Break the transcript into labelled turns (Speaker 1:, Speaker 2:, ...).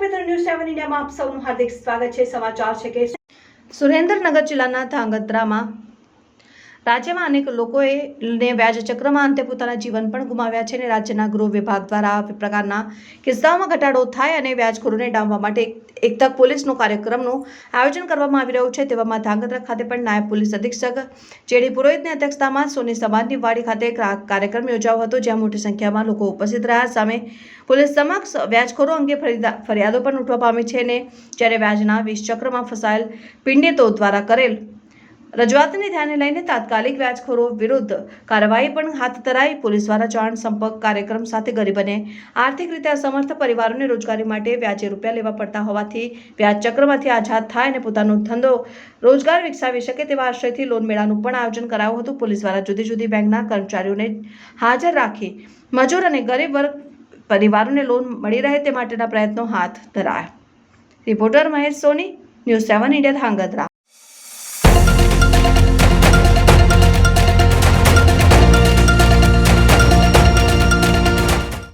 Speaker 1: દર્શક હાર્દિક સ્વાગત છે. સમાચાર છે કે સુરેન્દ્રનગર જિલ્લાના ધાંગધ્રામાં રાજ્યમાં અનેક લોકોએ ને વ્યાજ ચક્રમાં અંતે પોતાના જીવન પણ ગુમાવ્યા છે અને રાજ્યના ગૃહ વિભાગ દ્વારા આ પ્રકારના કિસ્સાઓમાં ઘટાડો થાય અને વ્યાજખોરોને ડામવા માટે એક- તક પોલીસનો કાર્યક્રમનું આયોજન કરવામાં આવી રહ્યું છે. તેવામાં ધાંગધ્રા ખાતે પણ નાયબ પોલીસ અધિક્ષક જેડી પુરોહિતની અધ્યક્ષતામાં સોની સમાજની વાડી ખાતે કાર્યક્રમ યોજાયો હતો, જ્યાં મોટી સંખ્યામાં લોકો ઉપસ્થિત રહ્યા. સામે પોલીસ સમક્ષ વ્યાજખોરો અંગે ફરિયાદો પણ ઉઠવા પામી છે અને જ્યારે વ્યાજના વીસ ચક્રમાં ફસાયેલ પિંડિતો દ્વારા કરેલ રજૂઆતને ધ્યાને લઈને તાત્કાલિક વ્યાજખોરો વિરુદ્ધ કાર્યવાહી પણ હાથ ધરાઈ પોલીસ દ્વારા જાણ સંપર્ક કાર્યક્રમ સાથે ગરીબને આર્થિક રીતે અસમર્થ પરિવારોને રોજગારી માટે વ્યાજે રૂપિયા લેવા પડતા હોવાથી વ્યાજ ચક્રમાંથી આઝાદ થાય અને પોતાનો ધંધો રોજગાર વિકસાવી શકે તેવા આશયથી લોન મેળાનું પણ આયોજન કરાયું હતું. પોલીસ દ્વારા જુદી જુદી બેંકના કર્મચારીઓને હાજર રાખી મજૂર અને ગરીબ વર્ગ પરિવારોને લોન મળી રહે તે માટેના પ્રયત્નો હાથ ધરાયા. Reporter Mahesh Soni, news seven India, Dhrangadhra.